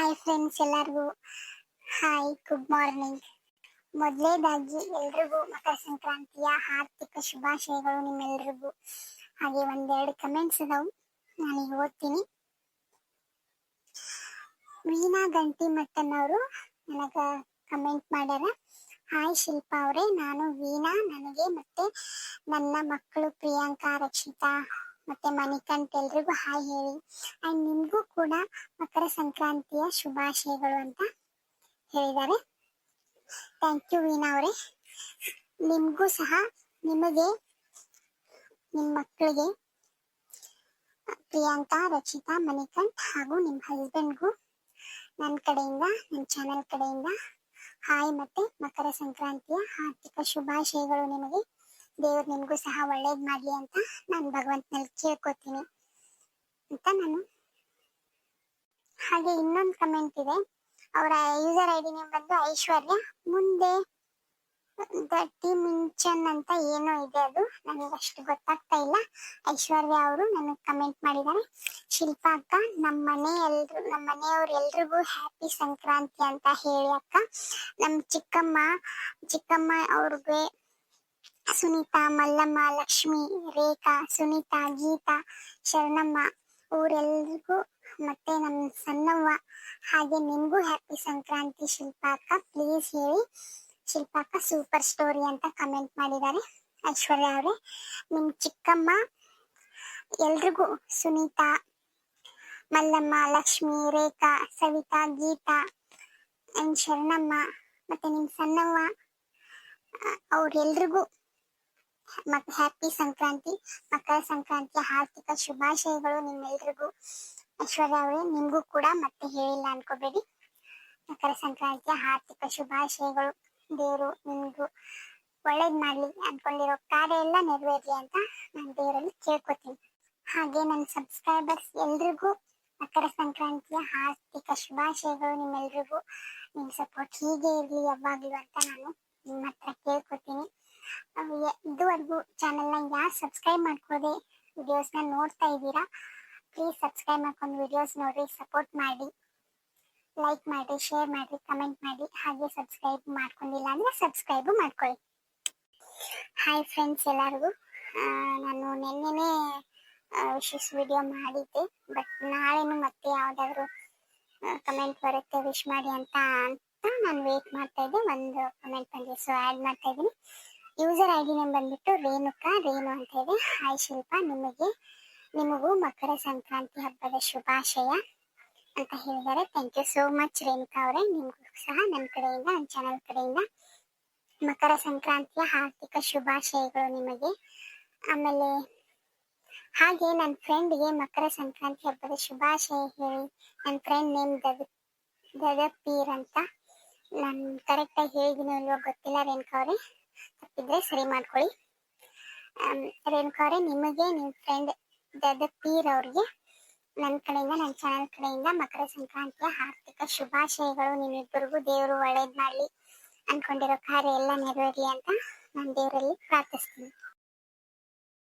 Hi friends ಎಲ್ಲರಿಗೂ. Hi good morning ಮೊದಲೇದಾಗಿ ಎಲ್ರಿಗೂ ಮಕರ ಸಂಕ್ರಾಂತಿಯ ಆರ್ಥಿಕ ಶುಭಾಶಯಗಳು ನಿಮ್ಮೆಲ್ರಿಗೂ. ಹಾಗೆ ಒಂದೆರಡು ಕಮೆಂಟ್ಸ್ ಅದಾವು. ನಾನೀಗ ಓದ್ತೀನಿ. ವೀಣಾ ಗಂಟಿ ಮಟ್ಟನ್ ಅವರು ನನಗ ಕಮೆಂಟ್ ಮಾಡ್ಯಾರ. ಹಾಯ್ ಶಿಲ್ಪಾ ಅವರೇ, ನಾನು ವೀಣಾ. ನನಗೆ ಮತ್ತೆ ನನ್ನ ಮಕ್ಕಳು ಪ್ರಿಯಾಂಕಾ, ರಕ್ಷಿತಾ ಮತ್ತೆ ಮಣಿಕಂಠ್ ಎಲ್ರಿಗೂ ಹಾಯ್ ಹೇಳಿ. ಅಂಡ್ ನಿಮಗೂ ಕೂಡ ಮಕರ ಸಂಕ್ರಾಂತಿಯ ಶುಭಾಶಯಗಳು ಅಂತ ಹೇಳಿದ್ದಾರೆ. ಥ್ಯಾಂಕ್ ಯು ವೀಣಾ ಅವರೇ. ನಿಮಗೂ ಸಹ ನಿಮಗೆ ನಿಮ್ಮ ಮಕ್ಕಳಿಗೆ ಪ್ರಿಯಾಂಕಾ, ರಚಿತಾ, ಮಣಿಕಂಠ್ ಹಾಗೂ ನಿಮ್ಮ ಹಸ್ಬೆಂಡ್ಗೂ ನನ್ನ ಕಡೆಯಿಂದ ನನ್ನ ಚಾನೆಲ್ ಕಡೆಯಿಂದ ಹಾಯ್ ಮತ್ತೆ ಮಕರ ಸಂಕ್ರಾಂತಿಯ ಆರ್ಥಿಕ ಶುಭಾಶಯಗಳು ನಿಮಗೆ. ದೇವ್ರು ನಿಮಗೂ ಸಹ ಒಳ್ಳೇದು ಮಾಡಲಿ ಅಂತ ನಾನು ಭಗವಂತನಲ್ಲಿ ಕೇಳ್ಕೊತೀನಿ ಅಂತ ನಾನು. ಹಾಗೆ ಇನ್ನೊಂದು ಕಮೆಂಟ್ ಇದೆ. ಅವರ ಯೂಸರ್ ಐ ಡಿ ನೇಮ್ ಬಂದು ಐಶ್ವರ್ಯ. ಮುಂದೆ ದಟ್ಟಿ ಮಿಂಚನ್ ಅಂತ ಏನೋ ಇದೆ ಅದು. ನನಗೆ ಅಷ್ಟು ಗೊತ್ತಾಗ್ತಾ ಇಲ್ಲ. ಐಶ್ವರ್ಯ ಅವರು ನನಗೆ ಕಮೆಂಟ್ ಮಾಡಿದ್ದಾರೆ. ಶಿಲ್ಪ ಅಕ್ಕ ನಮ್ಮ ಮನೆ ಎಲ್ರು ನಮ್ಮ ಮನೆಯವ್ರು ಎಲ್ರಿಗೂ ಹ್ಯಾಪಿ ಸಂಕ್ರಾಂತಿ ಅಂತ ಹೇಳಿ ಅಕ್ಕ. ನಮ್ಮ ಚಿಕ್ಕಮ್ಮ ಚಿಕ್ಕಮ್ಮ ಅವ್ರಿಗೆ ಸುನೀತಾ, ಮಲ್ಲಮ್ಮ, ಲಕ್ಷ್ಮಿ, ರೇಖಾ, ಸುನೀತಾ, ಗೀತಾ, ಶರಣಮ್ಮ, ಊರೆಲ್ರಿಗೂ ಮತ್ತೆ ನಮ್ಮ ಸಣ್ಣವ್ವ ಹಾಗೆ ನಿಮಗೂ ಹ್ಯಾಪಿ ಸಂಕ್ರಾಂತಿ ಶಿಲ್ಪಾಕ ಪ್ಲೀಸ್ ಹೇಳಿ ಶಿಲ್ಪಾಕ ಸೂಪರ್ ಸ್ಟೋರಿ ಅಂತ ಕಮೆಂಟ್ ಮಾಡಿದ್ದಾರೆ. ಐಶ್ವರ್ಯ ಅವರೇ ನಿಮ್ಮ ಚಿಕ್ಕಮ್ಮ ಎಲ್ರಿಗೂ ಸುನೀತಾ, ಮಲ್ಲಮ್ಮ, ಲಕ್ಷ್ಮಿ, ರೇಖಾ, ಸವಿತಾ, ಗೀತಾ ಶರಣಮ್ಮ ಮತ್ತೆ ನಿಮ್ಮ ಸಣ್ಣವ್ವ, ಅವ್ರೆಲ್ರಿಗೂ ಹ್ಯಾಪಿ ಸಂಕ್ರಾಂತಿ. ಮಕರ ಸಂಕ್ರಾಂತಿಯ ಹಾರ್ದಿಕ ಶುಭಾಶಯಗಳು ನಿಮ್ಮೆಲ್ರಿಗೂ. ಐಶ್ವರ್ಯ ಅವರೇ, ನಿಮ್ಗೂ ಕೂಡ ಮತ್ತೆ ಹೇಳಿಲ್ಲ ಅನ್ಕೋಬೇಡಿ. ಮಕರ ಸಂಕ್ರಾಂತಿಯ ಹಾರ್ದಿಕ ಶುಭಾಶಯಗಳು. ದೇವರು ನಿಮ್ಗೂ ಒಳ್ಳೇದ್ ಮಾಡ್ಲಿ ಅನ್ಕೊಂಡಿರೋ ಕಾರ್ಯ ಎಲ್ಲ ನೆರವೇರ್ಲಿ ಅಂತ ನಾನು ದೇವರಲ್ಲಿ ಕೇಳ್ಕೊತೀನಿ. ಹಾಗೆ ನನ್ನ ಸಬ್ಸ್ಕ್ರೈಬರ್ಸ್ ಎಲ್ರಿಗೂ ಮಕರ ಸಂಕ್ರಾಂತಿಯ ಹಾರ್ದಿಕ ಶುಭಾಶಯಗಳು ನಿಮ್ಮೆಲ್ರಿಗೂ. ನಿಮ್ ಸಪೋರ್ಟ್ ಹೀಗೆ ಇರ್ಲಿ, ಯಾವಾಗ್ಲೂ ಅಂತ ನಾನು ನಿಮ್ಮ ಹತ್ರ ಕೇಳ್ಕೊತೀನಿ. ಇದುವರೆಗೂ ಚಾನೆಲ್ನ ಯಾರು ಸಬ್ಸ್ಕ್ರೈಬ್ ಮಾಡ್ಕೋದೆ ವಿಡಿಯೋಸ್ನ ನೋಡ್ತಾ ಇದ್ದೀರಾ ಪ್ಲೀಸ್ ಸಬ್ಸ್ಕ್ರೈಬ್ ಮಾಡ್ಕೊಂಡು ವಿಡಿಯೋಸ್ ನೋಡಿ ಸಪೋರ್ಟ್ ಮಾಡಿ ಲೈಕ್ ಮಾಡಿ ಶೇರ್ ಮಾಡಿ ಕಮೆಂಟ್ ಮಾಡಿ, ಹಾಗೆ ಸಬ್ಸ್ಕ್ರೈಬ್ ಮಾಡ್ಕೊಂಡಿಲ್ಲ ಅಂದ್ರೆ ಸಬ್ಸ್ಕ್ರೈಬ್ ಮಾಡ್ಕೊಳ್ಳಿ. ಹಾಯ್ ಫ್ರೆಂಡ್ಸ್ ಎಲ್ಲರಿಗೂ. ನಾನು ನಿನ್ನೆನೇ ವಿಶಸ್ ವಿಡಿಯೋ ಮಾಡಿದ್ದೆ ಬಟ್ ನಾಳೆನು ಮತ್ತೆ ಯಾವುದಾದ್ರು ಕಮೆಂಟ್ ಬರುತ್ತೆ ವಿಶ್ ಮಾಡಿ ಅಂತ ಅಂತ ನಾನು ವೇಟ್ ಮಾಡ್ತಾ ಇದ್ದೆ, ಒಂದು ಕಮೆಂಟ್ ಬಂದಿದೆ ಸೊ ಆ್ಯಡ್ ಮಾಡ್ತಾ ಇದ್ದೀನಿ. ಯೂಸರ್ ಐ ಡಿ ನೇಮ್ ಬಂದ್ಬಿಟ್ಟು ರೇಣುಕಾ, ರೇಣು ಅಂತ ಇದೆ ಹಾಯ್ ಶಿಲ್ಪ, ನಿಮಗೆ, ನಿಮಗೂ ಮಕರ ಸಂಕ್ರಾಂತಿ ಹಬ್ಬದ ಶುಭಾಶಯ ಅಂತ ಹೇಳಿದ್ದಾರೆ. Thank you so much Renuka ಅವರೇ. ನಿಮಗೂ ಸಹ ನನ್ನ ಕಡೆಯಿಂದ ನನ್ನ ಚಾನಲ್ ಕಡೆಯಿಂದ ಮಕರ ಸಂಕ್ರಾಂತಿಯ ಹಾರ್ದಿಕ ಶುಭಾಶಯಗಳು ನಿಮಗೆ. ಆಮೇಲೆ ಹಾಗೆ ನನ್ನ ಫ್ರೆಂಡ್ಗೆ ಮಕರ ಸಂಕ್ರಾಂತಿ ಹಬ್ಬದ ಶುಭಾಶಯ ಹೇಳಿ. ನನ್ನ ಫ್ರೆಂಡ್ ನೇಮ್ ದದ ಪೀರ್ ಅಂತ. ನಾನು ಕರೆಕ್ಟಾಗಿ ಹೇಳಿದ್ದೀನಿ ಅಲ್ವೋ ಗೊತ್ತಿಲ್ಲ ರೇಣುಕಾ ಅವರೇ. ತಪ್ಪಿದ್ರೆ ಸರಿ ಮಾಡ್ಕೊಳ್ಳಿ. ಆಮ್, ರೇಣುಕಾ ಅವರೇ ನಿಮಗೆ ನಿಮ್ಮ ಫ್ರೆಂಡ್ ದದ ಪೀರ್ ಅವ್ರಿಗೆ ನನ್ನ ಕಡೆಯಿಂದ ನನ್ನ ಚಾನಲ್ ಕಡೆಯಿಂದ ಮಕರ ಸಂಕ್ರಾಂತಿಯ ಆರ್ಥಿಕ ಶುಭಾಶಯಗಳು. ನಿಮ್ಮಿಬ್ಬರಿಗೂ ದೇವರು ಒಳ್ಳೇದ್ ಮಾಡಲಿ ಅನ್ಕೊಂಡಿರೋ ಕಾರ್ಯ ಎಲ್ಲ ನೆರವೇರಲಿ ಅಂತ ನಾನು ದೇವರಲ್ಲಿ ಪ್ರಾರ್ಥಿಸ್ತೀನಿ.